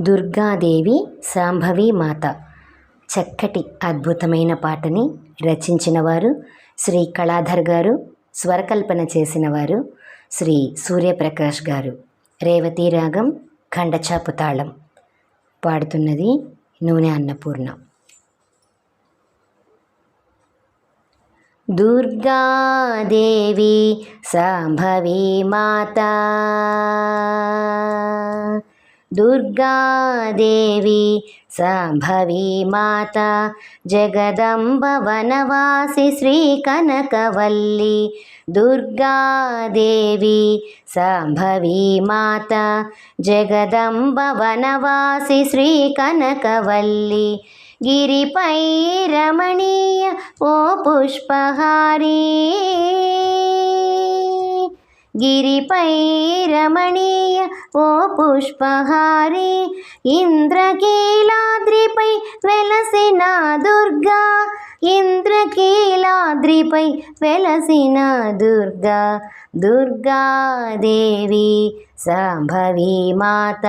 దుర్గాదేవి శాంభవి మాత. చక్కటి అద్భుతమైన పాటని రచించిన వారు శ్రీ కళాధర్ గారు స్వరకల్పన చేసిన వారు శ్రీ సూర్యప్రకాష్ గారు. రేవతి రాగం ఖండచాపు తాళం. పాడుతున్నది నూనె అన్నపూర్ణ. దుర్గాదేవి సాంభవి మాత. దుర్గాదేవి సంభవి మాత జగదంబ వనవాసి శ్రీ కనకవల్లి దుర్గాదేవి సంభవి మాత జగదంబ వనవాసి శ్రీ కనకవల్లి గిరిపై రమణీయ ఓ పుష్పహారీ. గిరిపై రమణీయ ఓ పుష్పహారి ఇంద్రకీలాద్రిపై వెలసిన దుర్గా ఇంద్రకీలాద్రిపై వెలసిన దుర్గా దుర్గాదేవి శాంభవి మాత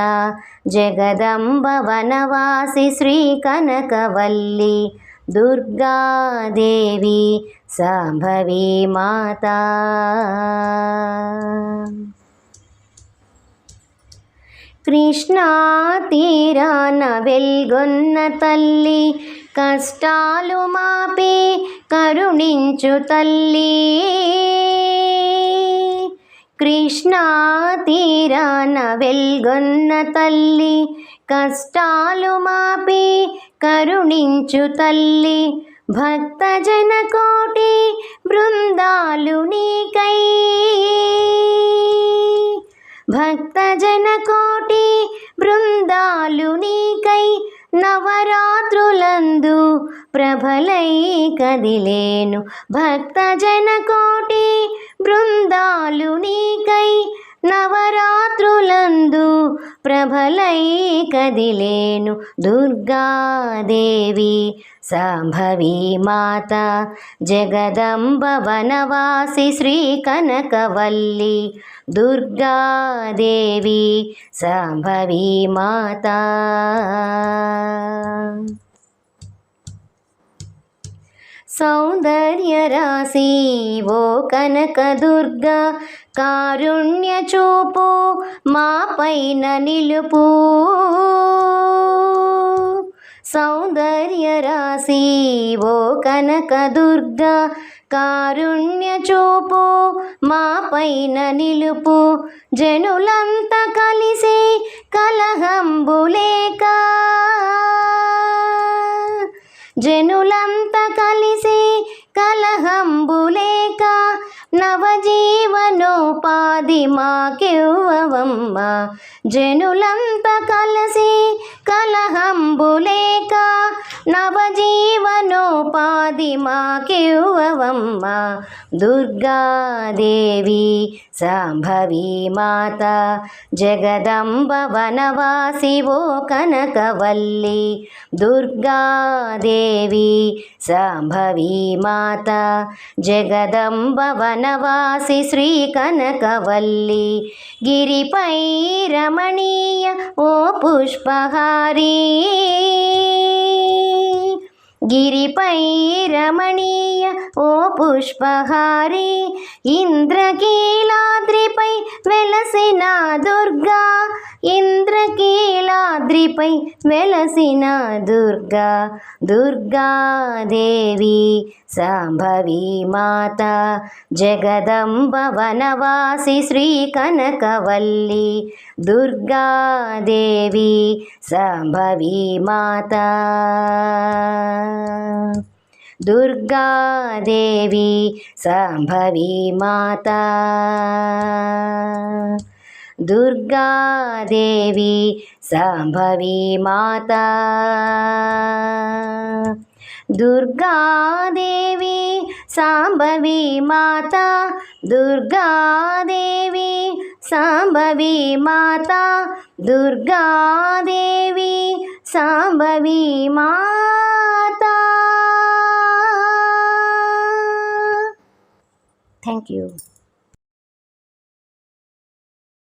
జగదంబ వనవాసి శ్రీ కనకవల్లి దుర్గాదేవి సంభవి మాత. కృష్ణా తీరాన వెల్గొన్న తల్లి కష్టాలు మాపి కరుణించు తల్లి. కృష్ణా తీరాన వెల్గొన్న తల్లి కష్టాలు మాపి కరుణించు తల్లి భక్తజన కోటి బృందాలు నీకై. భక్తజన కోటి బృందాలు నీకై నవరాత్రులందు ప్రభలై కదిలేను. భక్తజన కోటి బృందాలు నీకై నవ ప్రభలై కదిలేను దుర్గాదేవి. శాంభవి మాత జగదంబ వనవాసి శ్రీ కనకవల్లి. దుర్గాదేవి శాంభవి మాత. సౌందర్య రాశి ఓ కనక దుర్గా కారుణ్య చూపు మా పైన నిలుపు. సౌందర్య రాశి ఓ కనక దుర్గా కారుణ్య చూపు మా పైన నిలుపు. జనులంతా కలిసి కలహంబులేక జనుల నవజీవనోపాధి మాకివ్వవమ్మ. జనులంత కలసి కలహంబులే నవజీవనోపాధి మాకివ్వవమ్మ. దుర్గాదేవి సంభవి మాత జగదంబ వనవాసి ఓ కనకవల్లి. దుర్గాదేవి సంభవి మాత జగదంబ వనవాసి శ్రీ కనకవల్లి. గిరిపై రమణీయ ఓ పుష్పహారీ. గిరిపై రమణీయ ఓ పుష్పహారి ఇంద్రకీలాద్రిపై వెలసిన దుర్గా ఇంద్రకీలాద్రిపై వెలసిన దుర్గా దుర్గాదేవి సంభవి మాత జగదంబ వనవాసి శ్రీ కనకవల్లి దుర్గాదేవి సంభవి మాత. దుర్గాదేవి సంభవి మాత. దుర్గాదేవి సంభవి మాత. దుర్గాదేవి సాంభవి మాత. దుర్గాదేవి సాంభవి మాత. దుర్గాదేవి సాంభవి మాత. Thank you.